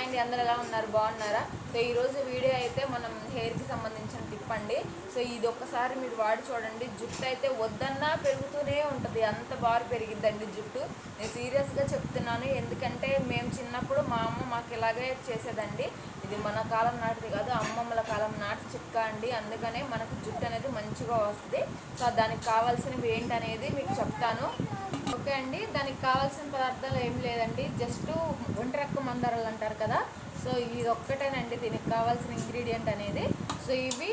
Hi అండి అందరు ఎలా ఉన్నారు బాగున్నారా? సో ఈరోజు వీడియో అయితే మనం హెయిర్కి సంబంధించిన టిప్ అండి. సో ఇది ఒక్కసారి మీరు వాడి చూడండి. జుట్టు అయితే వద్దన్నా పెరుగుతూనే ఉంటుంది. అంత బాగా పెరిగిద్దండి జుట్టు. నేను సీరియస్గా చెప్తున్నాను. ఎందుకంటే మేము చిన్నప్పుడు మా అమ్మ మాకు ఇలాగే చేసేదండి. ఇది మన కాలం నాటిది కాదు అమ్మమ్మల కాలం నాటి చిక్క అండి. అందుకనే మనకు జుట్టు అనేది మంచిగా వస్తుంది. సో దానికి కావాల్సినవి ఏంటనేది మీకు చెప్తాను. ఓకే అండి. దానికి కావాల్సిన పదార్థాలు ఏం లేదండి. జస్ట్ ఒంటరక్కు మందారాలు అంటారు కదా. సో ఇది ఒక్కటేనండి. దీనికి కావాల్సిన ఇంగ్రీడియంట్ అనేది. సో ఇవి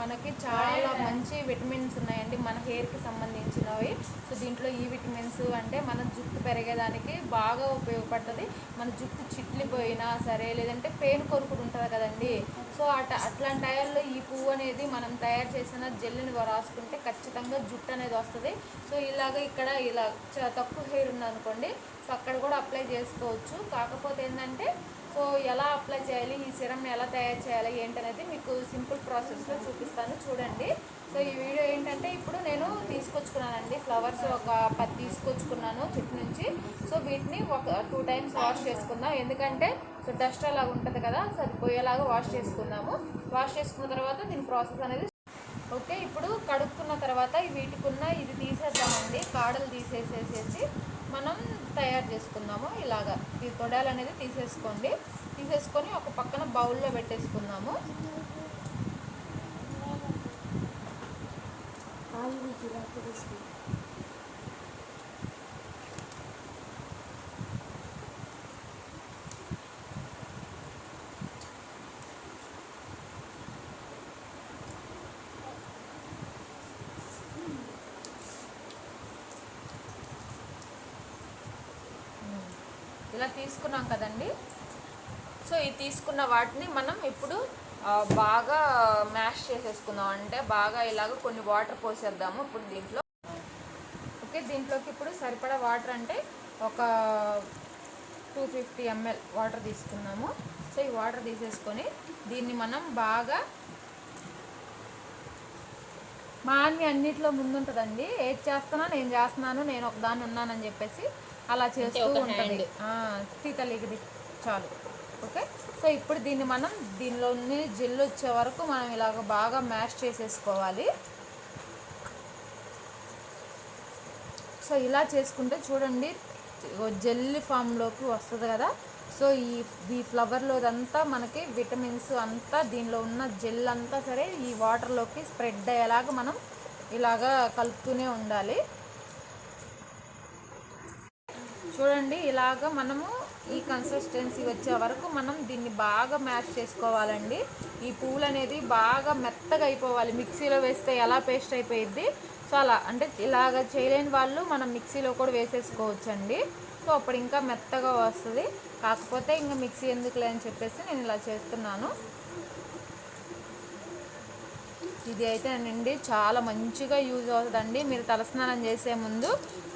మనకి చాలా మంచి విటమిన్స్ ఉన్నాయండి మన హెయిర్కి సంబంధించినవి. సో దీంట్లో ఈ విటమిన్స్ అంటే మన జుట్టు పెరిగేదానికి బాగా ఉపయోగపడుతుంది. మన జుట్టు చిట్లిపోయినా సరే లేదంటే పెయిన్ కొరుకుడు ఉంటుంది కదండి. సో అట అట్లాంటి టైర్లో ఈ పువ్వు అనేది మనం తయారు చేసిన జెల్లుని రాసుకుంటే ఖచ్చితంగా జుట్టు అనేది వస్తుంది. సో ఇలాగ ఇక్కడ ఇలా తక్కువ హెయిర్ ఉందనుకోండి సో అక్కడ కూడా అప్లై చేసుకోవచ్చు. కాకపోతే ఏంటంటే సో ఎలా అప్లై చేయాలి? ఈ సిరమ్ని ఎలా తయారు చేయాలి? ఏంటనేది మీకు సింపుల్ ప్రాసెస్లో చూపిస్తాను. చూడండి. సో ఈ వీడియో ఏంటంటే ఇప్పుడు నేను తీసుకొచ్చుకున్నానండి. ఫ్లవర్స్ ఒక పది తీసుకొచ్చుకున్నాను చెట్టు నుంచి. సో వీటిని ఒక టూ టైమ్స్ వాష్ చేసుకుందాం. ఎందుకంటే సో డస్ట్ అలాగ ఉంటుంది కదా సో వాష్ చేసుకుందాము. వాష్ చేసుకున్న తర్వాత దీని ప్రాసెస్ అనేది ఓకే ఇప్పుడు కడుక్కున్న తర్వాత వీటికున్న ఇది తీసేద్దామండి. కాడలు తీసేసేసేసి మనం తయారు చేసుకుందాము. ఇలాగా ఈ తొడాలు అనేది తీసేసుకోండి. తీసేసుకొని ఒక పక్కన బౌల్లో పెట్టేసుకుందాము. ఇలా తీసుకున్నాం కదండి. సో ఈ తీసుకున్న వాటిని మనం ఇప్పుడు బాగా మ్యాష్ చేసేసుకుందాం. అంటే బాగా ఇలాగ కొన్ని వాటర్ పోసేద్దాము ఇప్పుడు దీంట్లో. ఓకే దీంట్లోకి ఇప్పుడు సరిపడా వాటర్ అంటే ఒక టూ ఫిఫ్టీ ఎంఎల్ వాటర్ తీసుకున్నాము. సో ఈ వాటర్ తీసేసుకొని దీన్ని మనం బాగా మా అన్ని అన్నిట్లో ముందుంటుందండి. ఏది చేస్తున్నా నేను చేస్తున్నాను నేను ఒకదాన్ని ఉన్నానని చెప్పేసి అలా చేస్తూ ఉంటుంది. తీతలిగిది చాలు. ఓకే? సో ఇప్పుడు దీన్ని మనం దీనిలో జెల్ వచ్చే వరకు మనం ఇలాగ బాగా మ్యాష్ చేసేసుకోవాలి. సో ఇలా చేసుకుంటే చూడండి జెల్లీ ఫామ్లోకి వస్తుంది కదా. సో ఈ ఈ ఫ్లవర్లో అంతా మనకి విటమిన్స్ అంతా దీనిలో ఉన్న జెల్ అంతా సరే ఈ వాటర్లోకి స్ప్రెడ్ అయ్యేలాగా మనం ఇలాగా కలుపుతూనే ఉండాలి. చూడండి ఇలాగ మనము ఈ కన్సిస్టెన్సీ వచ్చే వరకు మనం దీన్ని బాగా మ్యాష్ చేసుకోవాలండి. ఈ పువ్వులు అనేది బాగా మెత్తగా అయిపోవాలి. మిక్సీలో వేస్తే ఎలా పేస్ట్ అయిపోయిద్ది? సో అలా అంటే ఇలాగ చేయలేని వాళ్ళు మనం మిక్సీలో కూడా వేసేసుకోవచ్చండి. సో అప్పుడు ఇంకా మెత్తగా వస్తుంది. కాకపోతే ఇంకా మిక్సీ ఎందుకులే అని చెప్పేసి నేను ఇలా చేస్తున్నాను. ఇది అయితే అండి చాలా మంచిగా యూజ్ అవుతుందండి. మీరు తలస్నానం చేసే ముందు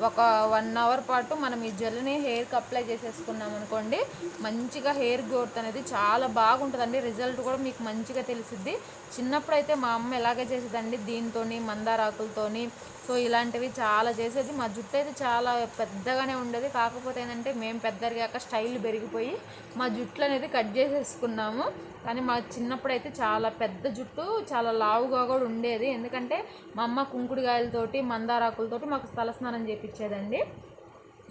ఒక వన్ అవర్ పాటు మనం ఈ జెల్ని హెయిర్కి అప్లై చేసేసుకున్నాం అనుకోండి మంచిగా హెయిర్ గ్రోత్ అనేది చాలా బాగుంటుందండి. రిజల్ట్ కూడా మీకు మంచిగా తెలిసిద్ది. చిన్నప్పుడు అయితే మా అమ్మ ఎలాగే చేసేదండి దీంతో మందారాకులతోని. సో ఇలాంటివి చాలా చేసేది. మా జుట్టు అయితే చాలా పెద్దగానే ఉండేది. కాకపోతే ఏంటంటే మేము పెద్దరిగాక స్టైల్ పెరిగిపోయి మా జుట్లు అనేది కట్ చేసేసుకున్నాము. కానీ మా చిన్నప్పుడు అయితే చాలా పెద్ద జుట్టు చాలా లావుగా కూడా ఉండేది. ఎందుకంటే మా అమ్మ కుంకుడుగాయలతోటి మందారాకులతోటి మాకు తలస్నానం చేపించేదండి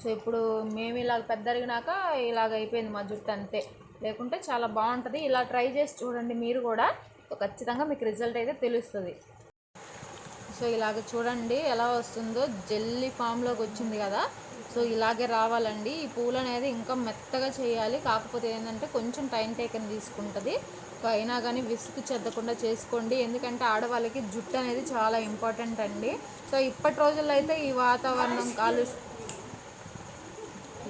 సో ఇప్పుడు మేము ఇలా పెద్దరిగినాక ఇలాగ అయిపోయింది మా జుట్టు అంతే. లేకుంటే చాలా బాగుంటుంది. ఇలా ట్రై చేసి చూడండి మీరు కూడా. ఖచ్చితంగా మీకు రిజల్ట్ అయితే తెలుస్తుంది. సో ఇలాగ చూడండి ఎలా వస్తుందో. జెల్లీ ఫామ్లోకి వచ్చింది కదా. సో ఇలాగే రావాలండి. ఈ పూలు అనేది ఇంకా మెత్తగా చేయాలి. కాకపోతే ఏంటంటే కొంచెం టైం టేకన్ తీసుకుంటుంది. సో అయినా కానీ విసుగు చెద్దకుండా చేసుకోండి. ఎందుకంటే ఆడవాళ్ళకి జుట్టు అనేది చాలా ఇంపార్టెంట్ అండి. సో ఇప్పటి రోజుల్లో అయితే ఈ వాతావరణం కాలుష్యం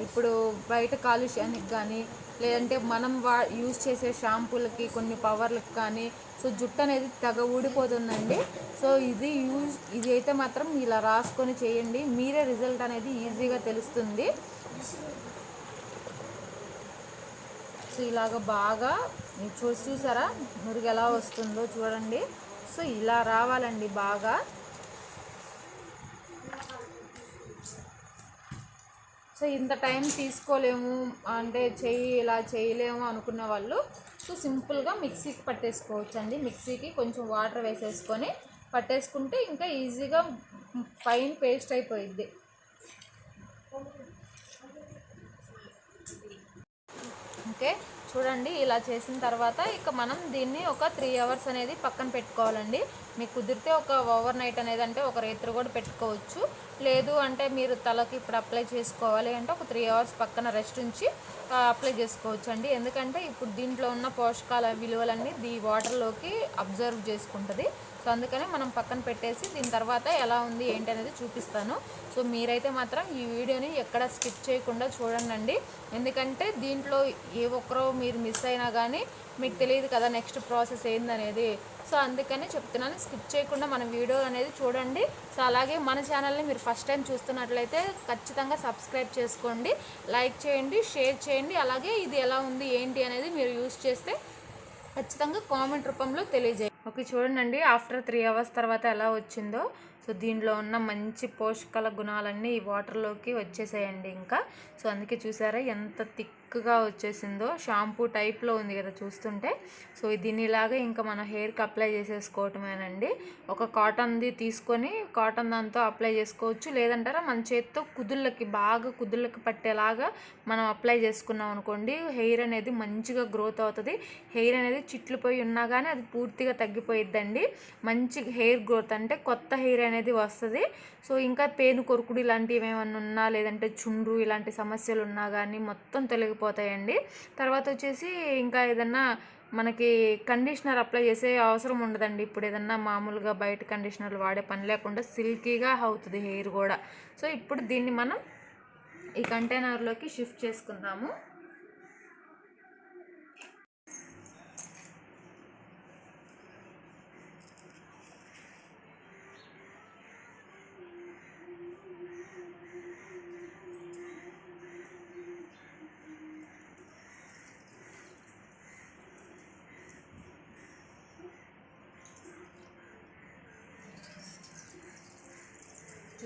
ఇప్పుడు బయట కాలుష్యానికి కానీ లేదంటే మనం వా యూజ్ చేసే షాంపూలకి కొన్ని పవర్లకు కానీ సో జుట్టు అనేది తెగ ఊడిపోతుందండి. సో ఇది యూజ్ ఇది అయితే మాత్రం ఇలా రాసుకొని చేయండి. మీరే రిజల్ట్ అనేది ఈజీగా తెలుస్తుంది. సో ఇలాగ బాగా మీరు చూసి చూసారా? మురుగు ఎలా వస్తుందో చూడండి. సో ఇలా రావాలండి బాగా. సో ఇంత టైం తీసుకోలేము అంటే చెయ్యి ఇలా చేయలేము అనుకున్న వాళ్ళు సో సింపుల్గా మిక్సీకి పట్టేసుకోవచ్చు అండి మిక్సీకి కొంచెం వాటర్ వేసేసుకొని పట్టేసుకుంటే ఇంకా ఈజీగా ఫైన్ పేస్ట్ అయిపోయిద్ది. ఓకే చూడండి ఇలా చేసిన తర్వాత ఇక మనం దీన్ని ఒక త్రీ అవర్స్ అనేది పక్కన పెట్టుకోవాలండి. మీకు కుదిరితే ఒక ఓవర్ నైట్ అనేది అంటే ఒక రేత్రి కూడా పెట్టుకోవచ్చు. లేదు అంటే మీరు తలకి ఇప్పుడు అప్లై చేసుకోవాలి అంటే ఒక త్రీ అవర్స్ పక్కన రెస్ట్ ఉంచి అప్లై చేసుకోవచ్చు అండి ఎందుకంటే ఇప్పుడు దీంట్లో ఉన్న పోషకాల విలువలన్నీ దీ వాటర్లోకి అబ్జర్వ్ చేసుకుంటుంది. సో అందుకనే మనం పక్కన పెట్టేసి దీని తర్వాత ఎలా ఉంది ఏంటి అనేది చూపిస్తాను. సో మీరైతే మాత్రం ఈ వీడియోని ఎక్కడ స్కిప్ చేయకుండా చూడండి. ఎందుకంటే దీంట్లో ఏ ఒక్కరో మీరు మిస్ అయినా కానీ మీకు తెలియదు కదా నెక్స్ట్ ప్రాసెస్ ఏందనేది. సో అందుకని చెప్తున్నాను స్కిప్ చేయకుండా మన వీడియో అనేది చూడండి. సో అలాగే మన ఛానల్ని మీరు ఫస్ట్ టైం చూస్తున్నట్లయితే ఖచ్చితంగా సబ్స్క్రైబ్ చేసుకోండి. లైక్ చేయండి షేర్ చేయండి. అలాగే ఇది ఎలా ఉంది ఏంటి అనేది మీరు యూస్ చేస్తే ఖచ్చితంగా కామెంట్ రూపంలో తెలియజేయండి. ఓకే చూడండి ఆఫ్టర్ త్రీ అవర్స్ తర్వాత ఎలా వచ్చిందో. సో దీనిలో ఉన్న మంచి పోషకాల గుణాలన్నీ ఈ వాటర్లోకి వచ్చేసాయండి ఇంకా. సో అందుకే చూసారా ఎంత థిక్గా వచ్చేసిందో షాంపూ టైప్లో ఉంది కదా చూస్తుంటే. సో దీన్ని ఇలాగే ఇంకా మన హెయిర్కి అప్లై చేసేసుకోవటమేనండి. ఒక కాటన్ది తీసుకొని కాటన్ దాంతో అప్లై చేసుకోవచ్చు. లేదంటారా మన చేత్తో కుదుళ్ళకి బాగా కుదుళ్ళకి పట్టేలాగా మనం అప్లై చేసుకున్నాం అనుకోండి హెయిర్ అనేది మంచిగా గ్రోత్ అవుతుంది. హెయిర్ అనేది చిట్లిపోయి ఉన్నా కానీ అది పూర్తిగా తగ్గిపోయిద్దండి. మంచి హెయిర్ గ్రోత్ అంటే కొత్త హెయిర్ అనేది వస్తుంది. సో ఇంకా పేను కొరుకుడు ఇలాంటివి ఏమైనా ఉన్నా లేదంటే చుండ్రు ఇలాంటి సమస్యలు ఉన్నా కానీ మొత్తం తొలగిపోతాయండి తర్వాత వచ్చేసి ఇంకా ఏదన్నా మనకి కండిషనర్ అప్లై చేసే అవసరం ఉండదండి. ఇప్పుడు ఏదన్నా మామూలుగా బయట కండిషనర్లు వాడే పని లేకుండా సిల్కీగా అవుతుంది హెయిర్ కూడా. సో ఇప్పుడు దీన్ని మనం ఈ కంటైనర్లోకి షిఫ్ట్ చేసుకుందాము.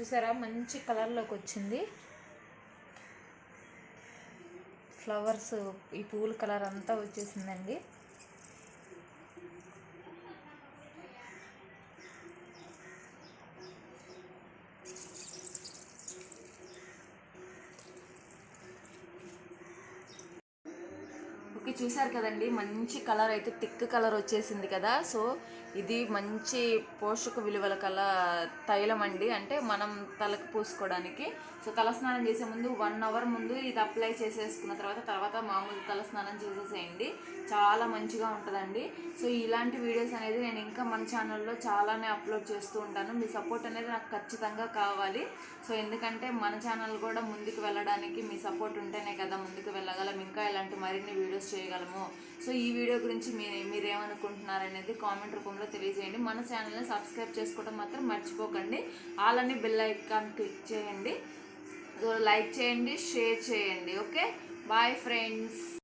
చూసారా? మంచి కలర్లోకి వచ్చింది. ఫ్లవర్స్ ఈ పూల కలర్ అంతా వచ్చేసిందండి. ఓకే చూసారు కదండి? మంచి కలర్ అయితే థిక్ కలర్ వచ్చేసింది కదా. సో ఇది మంచి పోషక విలువల కల తైలం అండి. అంటే మనం తలకు పూసుకోవడానికి. సో తలస్నానం చేసే ముందు వన్ అవర్ ముందు ఇది అప్లై చేసేసుకున్న తర్వాత తర్వాత మామూలు తలస్నానం చేసేసేయండి. చాలా మంచిగా ఉంటుందండి. సో ఇలాంటి వీడియోస్ అనేది నేను ఇంకా మన ఛానల్లో చాలానే అప్లోడ్ చేస్తూ ఉంటాను. మీ సపోర్ట్ అనేది నాకు ఖచ్చితంగా కావాలి. సో ఎందుకంటే మన ఛానల్ కూడా ముందుకు వెళ్ళడానికి మీ సపోర్ట్ ఉంటేనే కదా ముందుకు వెళ్ళగలం. ఇంకా ఇలాంటి మరిన్ని వీడియోస్ చేయగలము. సో ఈ వీడియో గురించి మీ మీరేమనుకుంటున్నారు అనేది కామెంట్ రూపంలో తెలియజేయండి. మన ఛానల్ని సబ్స్క్రైబ్ చేసుకోవడం మాత్రం మర్చిపోకండి. అలానే బెల్ ఐకాన్ క్లిక్ చేయండి. లైక్ చేయండి షేర్ చేయండి. Okay bye friends